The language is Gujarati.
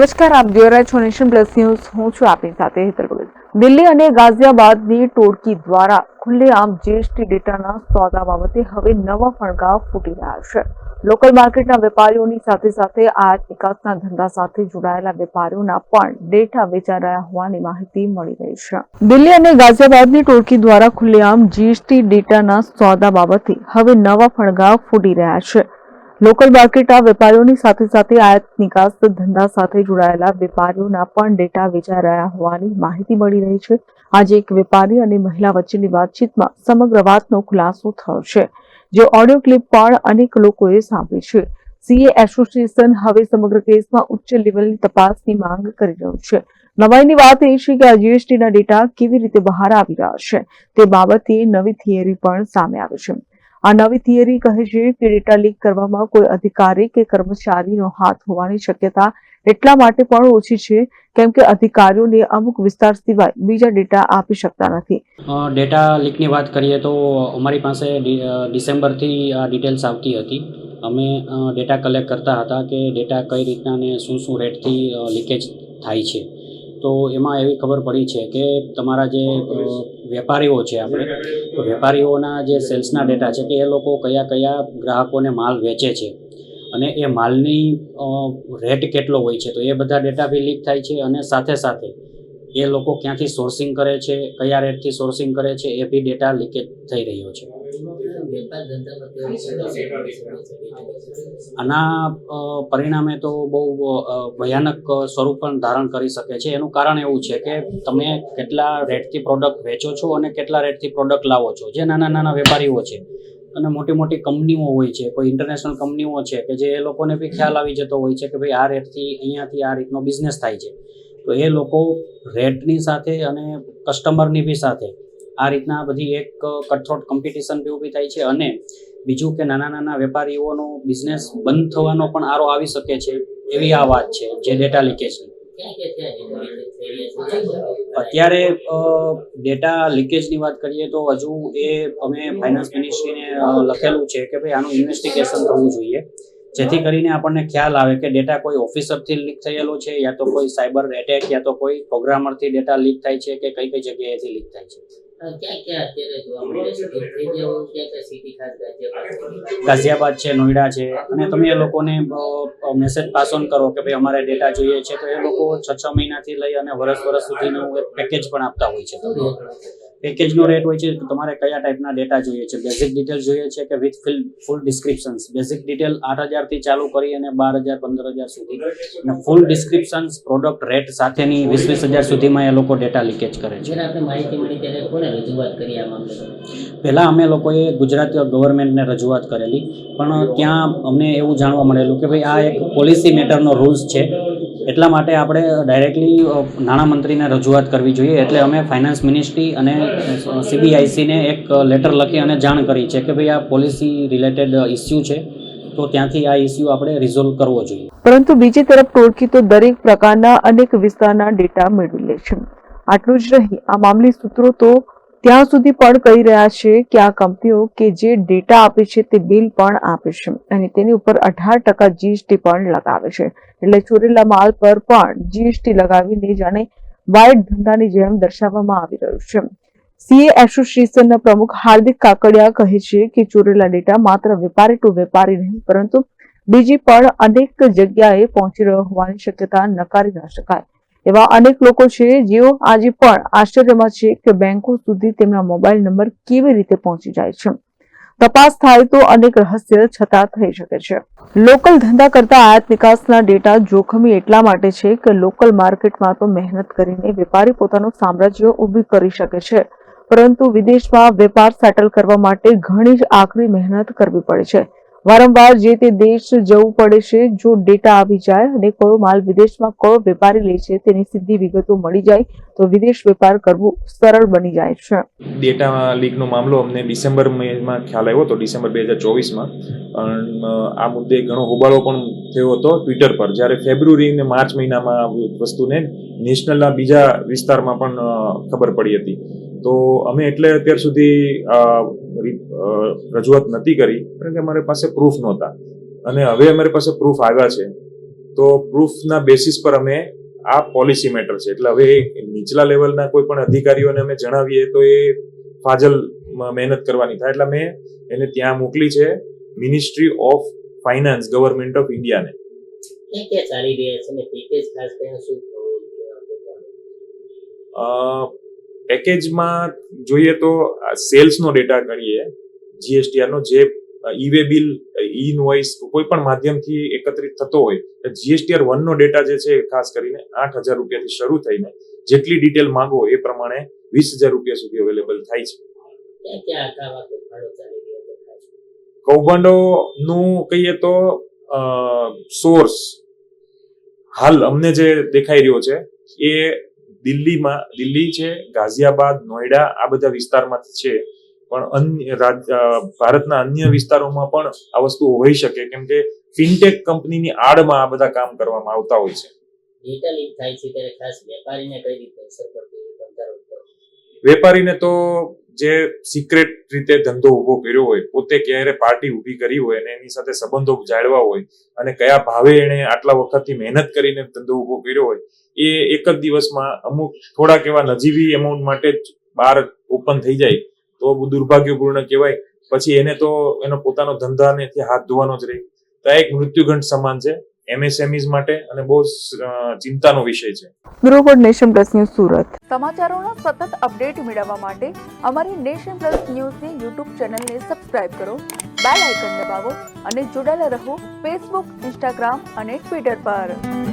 નમસ્કાર, આપ જોઈ રહ્યા છો નેશન પ્લસ ન્યૂઝ. હું છું આપની સાથે હેતલ ભગત. દિલ્હી અને ગાઝિયાબાદની ટોળકી દ્વારા ખુલ્લેઆમ જીએસટી ડેટાના સોદા બાબતે હવે નવા ફણગાવ ફૂટી રહ્યા છે. લોકલ માર્કેટના વેપારીઓની સાથે સાથે આયાત નિકાસના ધંધા સાથે જોડાયેલા વેપારીઓના પણ ડેટા વેચાઈ રહ્યા હોવાની માહિતી મળી રહી છે. દિલ્હી અને ગાઝિયાબાદની ટોળકી દ્વારા ખુલ્લેઆમ જીએસટી ડેટાના સોદા બાબતે હવે નવા ફણગાવ ફૂટી રહ્યા છે. લોકલ માર્કેટના વેપારીઓની સાથે સાથે આયાત નિકાસ ધંધા સાથે જોડાયેલા વેપારીઓના પણ ડેટા વેચાઈ રહ્યા હોવાની માહિતી મળી રહી છે. આજે એક વેપારી અને મહિલા વચ્ચેની વાતચીતમાં સમગ્ર વાતનો ખુલાસો થયો છે, જે ઓડિયો ક્લિપ પણ અનેક લોકોએ સાંભળી છે. સીએ એસોસિએશન હવે સમગ્ર કેસમાં ઉચ્ચ લેવલની તપાસની માંગ કરી રહ્યું છે. નવાઈની વાત એ છે કે આ જીએસટીના ડેટા કેવી રીતે બહાર આવી રહ્યા છે તે બાબતે નવી થિયરી પણ સામે આવી છે. આ નવી થિયરી કહે છે કે ડેટા લીક કરવામાં કોઈ અધિકારી કે કર્મચારીનો હાથ હોવાની શક્યતા એટલા માટે પણ ઓછી છે કેમ કે અધિકારીઓને અમુક વિસ્તાર સિવાય બીજા ડેટા આપી શકતા નથી. ડેટા લીકની વાત કરીએ તો અમારી પાસે ડિસેમ્બરથી આ ડિટેલ્સ આવતી હતી. અમે ડેટા કલેક્ટ કરતા હતા કે ડેટા કઈ રીતના ને શું શું રેટથી લીકેજ થાય છે. તો એમાં એવી ખબર પડી છે કે તમારા જે વેપારીઓ છે આપણે, તો વેપારીઓના જે સેલ્સના ડેટા છે કે એ લોકો કયા કયા ગ્રાહકોને માલ વેચે છે અને એ માલની રેટ કેટલો હોય છે, તો એ બધા ડેટા બી લીક થાય છે અને સાથે સાથે એ લોકો ક્યાંથી સોર્સિંગ કરે છે, કયા રેટથી સોર્સિંગ કરે છે, એ બી ડેટા લીકેજ થઈ રહ્યો છે. આના પરિણામે તો બહુ ભયાનક સ્વરૂપ પણ ધારણ કરી શકે છે. એનું કારણ એવું છે કે તમે કેટલા રેટથી પ્રોડક્ટ વેચો છો અને કેટલા રેટથી પ્રોડક્ટ લાવો છો. જે નાના નાના વેપારીઓ છે અને મોટી મોટી કંપનીઓ હોય છે, કોઈ ઇન્ટરનેશનલ કંપનીઓ છે કે જે એ લોકોને બી ખ્યાલ આવી જતો હોય છે કે ભાઈ આ રેટથી અહીંયાથી આ રીતનો બિઝનેસ થાય છે. તો એ લોકો રેટની સાથે અને કસ્ટમરની બી સાથે આ રીતના બધી એક કટથ્રોટ કોમ્પિટિશન બી ઊભી થાય છે અને બીજું કે નાના નાના વેપારીઓનો બિઝનેસ બંધ થવાનો પણ આરો આવી શકે છે એવી આ વાત છે, જે ડેટા લીકેજની અત્યારે ડેટા લીકેજની વાત કરીએ તો હજુ એ અમે ફાઇનાન્સ મિનિસ્ટ્રીને લખેલું છે કે ભાઈ આનું ઇન્વેસ્ટિગેશન થવું જોઈએ. જેથી કરીને આપણને ખ્યાલ આવે કે ડેટા કોઈ ઓફિસરથી લીક થયેલો છે યા તો કોઈ સાયબર એટેક યા તો કોઈ પ્રોગ્રામરથી ડેટા લીક થાય છે કે કઈ કઈ જગ્યાએથી લીક થાય છે. ગાઝિયાબાદ? છે નોઈડા છે અને તમે એ લોકોને મેસેજ પાસ ઓન કરો કે ભાઈ અમારે ડેટા જોઈએ છે તો એ લોકો છ છ મહિનાથી લઈ અને વર્ષ વર્ષ સુધીનું એક પેકેજ પણ આપતા હોય છે. પેકેજનો રેટ હોય છે તમારે કયા ટાઈપના ડેટા જોઈએ છે? બેઝિક ડિટેલ જોઈએ છે કે with fill full descriptions basic detail આઠ હજારથી ચાલુ કરી અને બાર હજાર પંદર હજાર સુધી. અને ફૂલ ડિસ્ક્રિપ્શન્સ પ્રોડક્ટ રેટ સાથેની વીસ વીસ હજાર સુધીમાં એ લોકો ડેટા લીકેજ કરે છે. પહેલાં અમે લોકોએ ગુજરાત ગવર્મેન્ટને રજૂઆત કરેલી પણ ત્યાં અમને એવું જાણવા મળેલું કે ભાઈ આ એક પોલિસી મેટરનો રૂલ્સ છે. એટલા માટે આપણે ડાયરેક્ટલી નાણામંત્રીને રજૂઆત કરવી જોઈએ. એટલે અમે ફાઇનાન્સ મિનિસ્ટ્રી અને સીબીઆઈસીને એક લેટર લખી અને જાણ કરી છે કે ભાઈ આ પોલિસી રિલેટેડ ઇસ્યુ છે. તો ત્યાંથી આ ઇસ્યુ આપણે રિઝોલ્વ કરવો જોઈએ. પરંતુ બીજી તરફ ટોળકી તો દરેક પ્રકારના અનેક વિસ્તારના ડેટા મેળવી લે છે. આટલું જ નહીં. આ મામલે સૂત્રો તો ત્યાં સુધી પણ કહી રહ્યા છે કે આ કંપનીઓ કે જે ડેટા આપે છે તે બિલ પણ આપે છે અને તેની ઉપર અઢાર ટકા જીએસટી પણ લગાવે છે. એટલે ચોરેલા માલ પર પણ જીએસટી લગાવીને જાણે વાઇટ ધંધાની જેમ દર્શાવવામાં આવી રહ્યું છે. સીએ એસોસિએશનના પ્રમુખ હાર્દિક કાકડિયા કહે છે કે ચોરેલા ડેટા માત્ર વેપારી ટુ વેપારી નહીં, પરંતુ બીજી પણ અનેક જગ્યાએ પહોંચી રહ્યો હોવાની શક્યતા નકારી ન શકાય. એવા અનેક લોકો છે જેઓ આજે પણ આશ્ચર્યમાં છે કે બેંકો સુધી તેમના મોબાઈલ નંબર કેવી રીતે પહોંચી જાય છે. તપાસ થાય તો અનેક રહસ્ય છતાં થઈ શકે છે. લોકલ ધંધા કરતા આયાત નિકાસના ડેટા જોખમી એટલા માટે છે કે લોકલ માર્કેટમાં તો મહેનત કરીને વેપારી પોતાનું સામ્રાજ્ય ઊભી કરી શકે છે. પરંતુ વિદેશમાં વેપાર સેટલ કરવા માટે ઘણી જ આકરી મહેનત કરવી પડે છે. વારંવાર જે તે દેશ જવું પડે છે, જો ડેટા આવી જાય અને કયો માલ વિદેશમાં કયો વેપારી લે છે, તેની સીધી વિગતો મળી જાય તો વિદેશ વેપાર કરવું સરળ બની જાય છે. ડેટા લીકનો મામલો અમને ડિસેમ્બરમાં ખ્યાલ આવ્યો હતો ડિસેમ્બર બે હજાર ચોવીસમાં. આ મુદ્દે ઘણો હોબાળો પણ થયો હતો ટ્વિટર પર. જ્યારે ફેબ્રુઆરી અને માર્ચ મહિનામાં વસ્તુને નેશનલના બીજા વિસ્તારમાં પણ ખબર પડી હતી. તો અમે એટલે અત્યાર સુધી રજૂઆત નથી કરી, કારણ કે અમારી પાસે પ્રૂફ નહોતા. અને હવે અમારી પાસે પ્રૂફ આવ્યા છે. તો પ્રૂફના બેસિસ પર અમે આ પોલિસી મેટર છે. એટલે હવે નીચલા લેવલના કોઈ પણ અધિકારીઓને અમે જણાવીએ તો એ ફાજલ મહેનત કરવાની થાય. એટલે મેં એને ત્યાં મોકલી છે. Ministry of finance government of ઇન્ડિયાને? પેકેજમાં જોઈએ તો સેલ્સનો ડેટા કરીએ જીએસટીઆરનો જે e way bill e invoice કોઈ પણ માધ્યમથી એકત્રિત થતો હોય જીએસટીઆર વનનો ડેટા જે છે ખાસ કરીને આઠ હજાર રૂપિયાથી શરૂ થઈને જેટલી ડિટેલ માંગો એ પ્રમાણે વીસ હજાર રૂપિયા સુધી અવેલેબલ થાય છે કૌભાંડો નું કહીએ તો સોર્સ હાલ અમને જે દેખાઈ રહ્યો છે એ દિલ્હીમાં દિલ્હી છે ગાઝિયાબાદ નોઈડા આ બધા વિસ્તારમાંથી છે પણ અન્ય ભારતના અન્ય વિસ્તારોમાં પણ આ વસ્તુ હોઈ શકે કેમ કે ફિનટેક કંપનીની આડમાં આ બધા કામ કરવામાં આવતા હોય છે? વેપારીને તો જે સિક્રેટ રીતે ધંધો ઊભો કર્યો હોય, પોતે ક્યારે પાર્ટી ઊભી કરી હોય અને એની સાથે સંબંધો જાળવા હોય અને કયા ભાવે એને આટલા વખતથી મહેનત કરીને ધંધો ઊભો કર્યો હોય, એ એક જ દિવસમાં અમુક થોડાક એવા નજીવી એમાઉન્ટ માટે જ બહાર ઓપન થઈ જાય, તો દુર્ભાગ્યપૂર્ણ કહેવાય. પછી એને તો એનો પોતાનો ધંધાનેથી હાથ ધોવાનો જ રહે. તો એક મૃત્યુગંઠ સમાન છે. એમએસએમઈઝ માટે અને બહુ ચિંતાનો વિષય છે. Bureau report Nation Plus news Surat. સમાચારોના સતત અપડેટ મેળવવા માટે અમારી નેશન પ્લસ ન્યૂઝની યુટ્યુબ ચેનલને સબસ્ક્રાઇબ કરો બેલ આઇકન દબાવો અને જોડાયેલા રહો ફેસબુક ઇન્સ્ટાગ્રામ અને ટ્વિટર પર.